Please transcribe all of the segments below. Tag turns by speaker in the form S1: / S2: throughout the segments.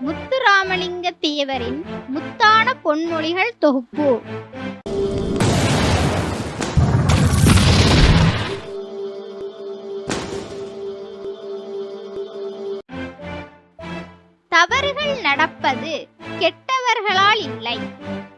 S1: முத்துராமலிங்க தேவரின் முத்தான பொன்மொழிகள் தொகுப்பு. தவறுகள் நடப்பது கெட்டவர்களால் இல்லை.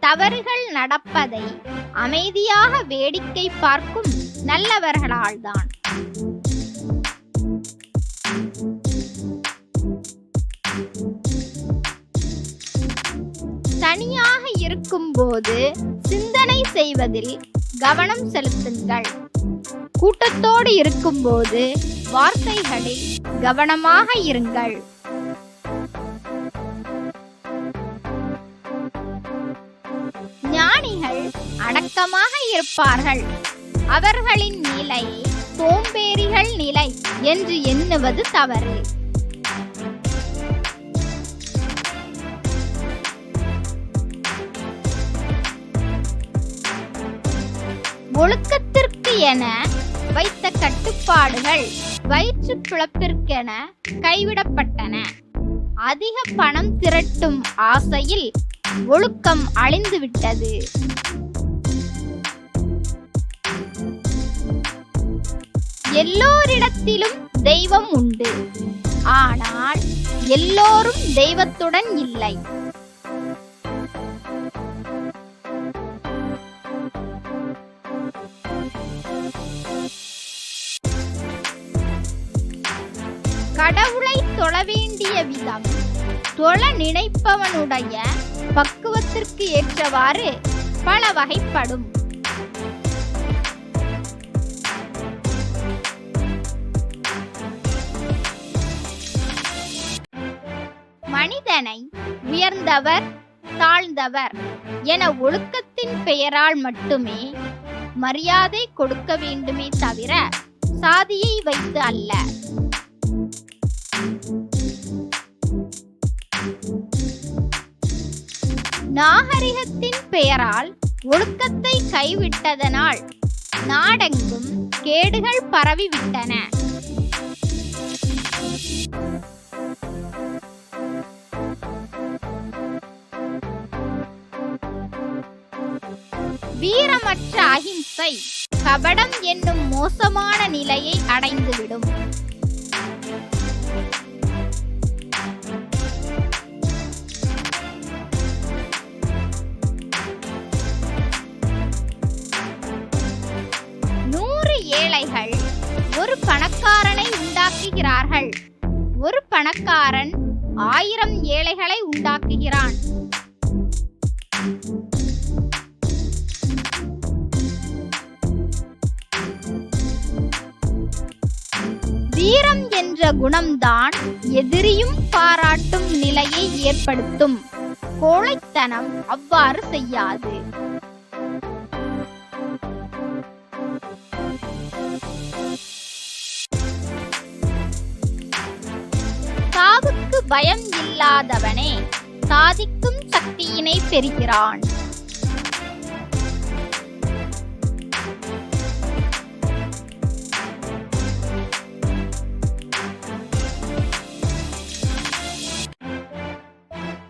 S1: தவறுகள் நடப்பதை அமைதியாக வேடிக்கை பார்க்கும் நல்லவர்களால்தான். இருக்கும் போது சிந்தனை செய்வதில் கவனம் செலுத்துங்கள். கூட்டத்தோடு இருக்கும்போது வார்த்தைகளில் கவனமாக இருங்கள். ஞானிகள் அடக்கமாக இருப்பார்கள். அவர்களின் நிலை சோம்பேறிகள் நிலை என்று எண்ணுவது தவறு. ஒழுக்கத்திற்கு என வைத்த கட்டுப்பாடுகள் வயிற்று பிழப்பிற்கென கைவிடப்பட்டன. அதிக பணம் திரட்டும் ஆசையில் ஒழுக்கம் அழிந்துவிட்டது. எல்லோரிடத்திலும் தெய்வம் உண்டு. ஆனால் எல்லோரும் தெய்வத்துடன் இல்லை. கடவுளை தொழ வேண்டிய விதம். தொழ நினைப்பவனுடைய பக்குவத்திற்கு ஏற்றவாறு பல வகைப்படும். மனிதனை உயர்ந்தவர் தாழ்ந்தவர் என ஒழுக்கத்தின் பெயரால் மட்டுமே மரியாதை கொடுக்க வேண்டுமே தவிர சாதியை வைத்து அல்ல. நாகரிகத்தின் பெயரால் ஒழுக்கத்தை கைவிட்டதனால் நாடெங்கும் கேடுகள் பரவிவிட்டன. வீரமற்ற அகிம்சை கபடம் என்னும் மோசமான நிலையை அடைந்துவிடும். ஆயிரம் உண்டாக்குகிறான். வீரம் என்ற குணம்தான் எதிரியும் பாராட்டும் நிலையை ஏற்படுத்தும். கோழைத்தனம் அவ்வாறு செய்யாது. பயம் இல்லாதவனே சாதிக்கும் சக்தியினை பெறுகிறான்.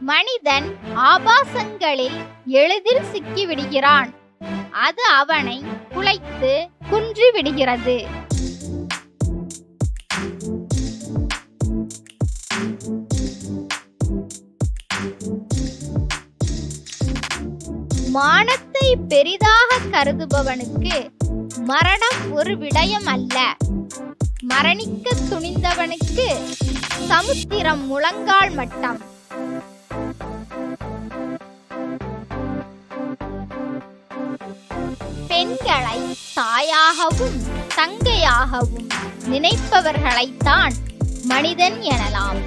S1: மனிதன் ஆபாசங்களில் எளிதில் சிக்கிவிடுகிறான். அது அவனை குலைத்து குன்றிவிடுகிறது. மானத்தை பெரிதாக கருதுபவனுக்கு மரணம் ஒரு விடயம் அல்ல. மரணிக்க துணிந்தவனுக்கு சமுத்திரம் முழங்கால் மட்டம். பெண்களை தாயாகவும் தங்கையாகவும் நினைப்பவர்களைத்தான் மனிதன் எனலாம்.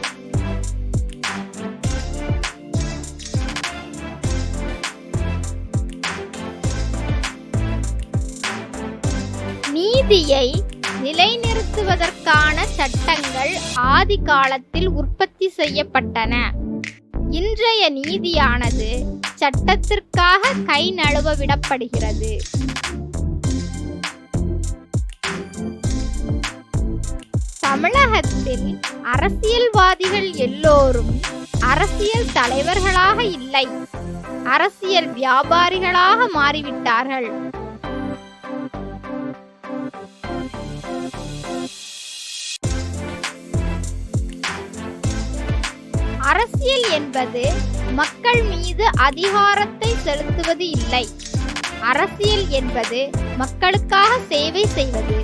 S1: நீதியை நிலைநிறுத்துவதற்கான சட்டங்கள் ஆதி காலத்தில் உற்பத்தி செய்யப்பட்டன. இன்றைய நீதியானது சட்டத்திற்காக கை நழுவ விடப்படுகிறது. தமிழகத்தில் அரசியல்வாதிகள் எல்லோரும் அரசியல் தலைவர்களாக இல்லை. அரசியல் வியாபாரிகளாக மாறிவிட்டார்கள். அரசியல் என்பது மக்கள் மீது அதிகாரத்தை செலுத்துவது இல்லை. அரசியல் என்பது மக்களுக்காக சேவை செய்வது.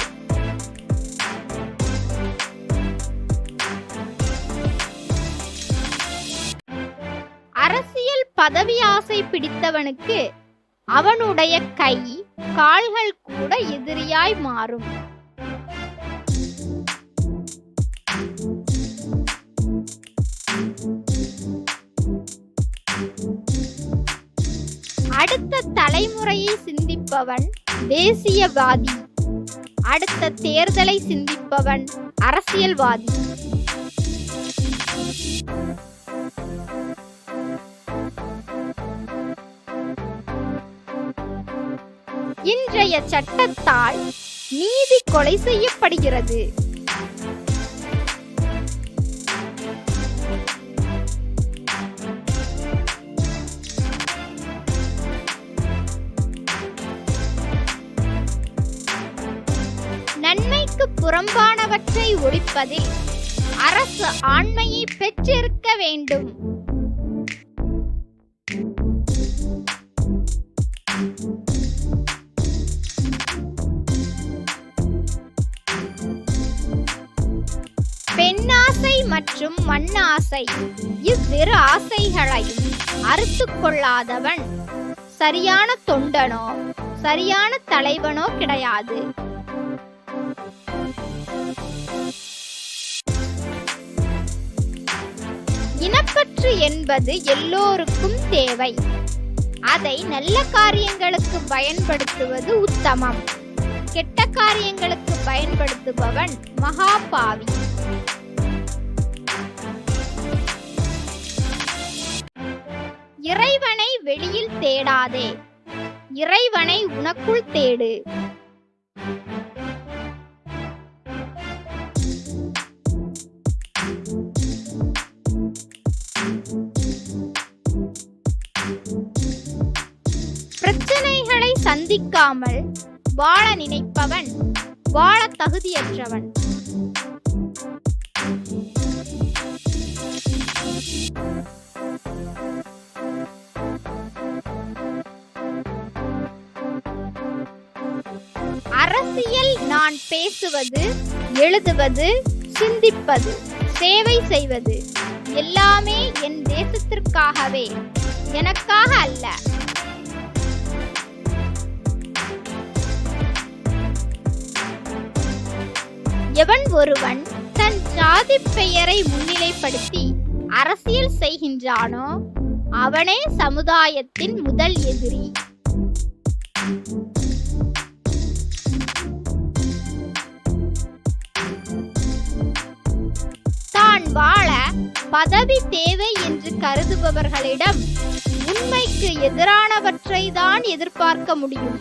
S1: அரசியல் பதவி ஆசை பிடித்தவனுக்கு அவனுடைய கை கால்கள் கூட எதிரியாய் மாறும். அடுத்த தலைமுறையை சிந்திப்பவன் தேசியவாதி. அடுத்த தேர்தலை சிந்திப்பவன் அரசியல்வாதி. இன்றைய சட்டத்தால் நீதி கொலை செய்யப்படுகிறது. நன்மைக்கு புறம்பானவற்றை ஒழிப்பதில் அரசு ஆண்மையை பெற்றிருக்க வேண்டும். பெண்ணாசை மற்றும் மண்ணாசை இவ்விரு ஆசைகளையும் அறுத்து கொள்ளாதவன் சரியான தொண்டனோ சரியான தலைவனோ கிடையாது. இனப்பற்று என்பது எல்லோருக்கும் தேவை. அதை நல்ல காரியங்களுக்கு பயன்படுத்துவது உத்தமம். கெட்ட காரியங்களுக்கு பயன்படுத்துபவன் மகாபாவி. இறைவனை வெளியில் தேடாதே. இறைவனை உனக்குள் தேடு. சிந்திக்காமல் வாழ நினைப்பவன் வாழ தகுதியற்றவன். அரசியல் நான் பேசுவது எழுதுவது சிந்திப்பது சேவை செய்வது எல்லாமே என் தேசத்திற்காகவே. எனக்காக அல்ல எவன் ஒருவன் தன் ஜாதி பெயரை முன்னிலைப்படுத்தி அரசியல் செய்கின்றானோ அவனே சமுதாயத்தின் முதல் எதிரி. தான் வாழ பதவி தேவை என்று கருதுபவர்களிடம் உண்மைக்கு எதிரானவற்றை தான் எதிர்பார்க்க முடியும்.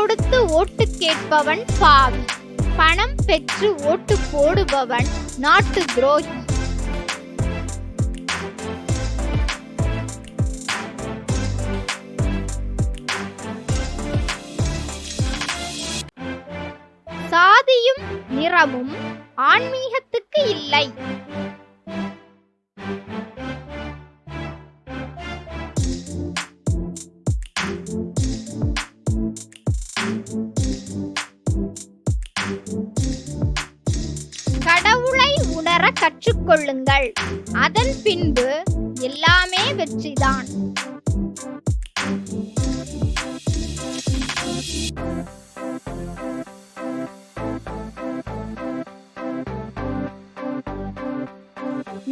S1: கொடுத்து ஓட்டு கேட்பவன் பாவி. பணம் பெற்று ஓட்டு போடுபவன் நாட்டு துரோகி. சாதியும் நிறமும் ஆன்மீகத்துக்கு இல்லை. கொள்ளுங்கள். அதன் பின்பு எல்லாமே வெற்றிதான்.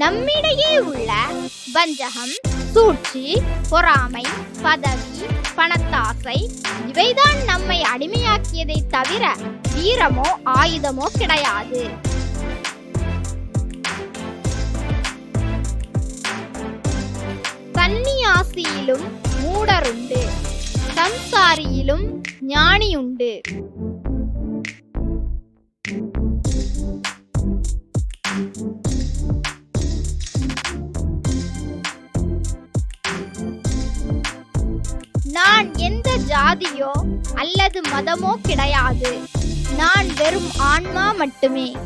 S1: நம்மிடையே உள்ள வஞ்சகம் சூழ்ச்சி பொறாமை பதவி பணத்தாசை இவைதான் நம்மை அடிமையாக்கியதை தவிர வீரமோ ஆயுதமோ கிடையாது. சந்நியாசியிலும் மூடருண்டு சம்சாரியிலும் ஞானியுண்டு. நான் எந்த ஜாதியோ அல்லது மதமோ கிடையாது. நான் வெறும் ஆன்மா மட்டுமே.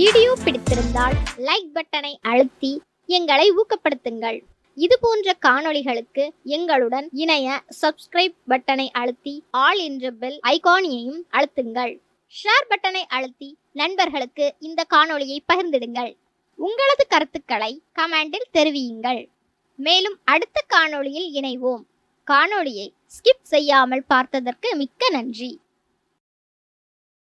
S1: வீடியோ பிடித்திருந்தால் லைக் பட்டனை அழுத்தி எங்களை ஊக்கப்படுத்துங்கள். இது போன்ற காணொளிகளுக்கு எங்களுடன் இணைய சப்ஸ்கிரைப் பட்டனை அழுத்தி ஆல் என்ற பெல் ஐகானியையும் அழுத்துங்கள். ஷேர் பட்டனை அழுத்தி நண்பர்களுக்கு இந்த காணொளியை பகிர்ந்திடுங்கள். உங்களது கருத்துக்களை கமெண்டில் தெரிவியுங்கள். மேலும் அடுத்த காணொளியில் இணைவோம். காணொளியை ஸ்கிப் செய்யாமல் பார்த்ததற்கு மிக்க நன்றி.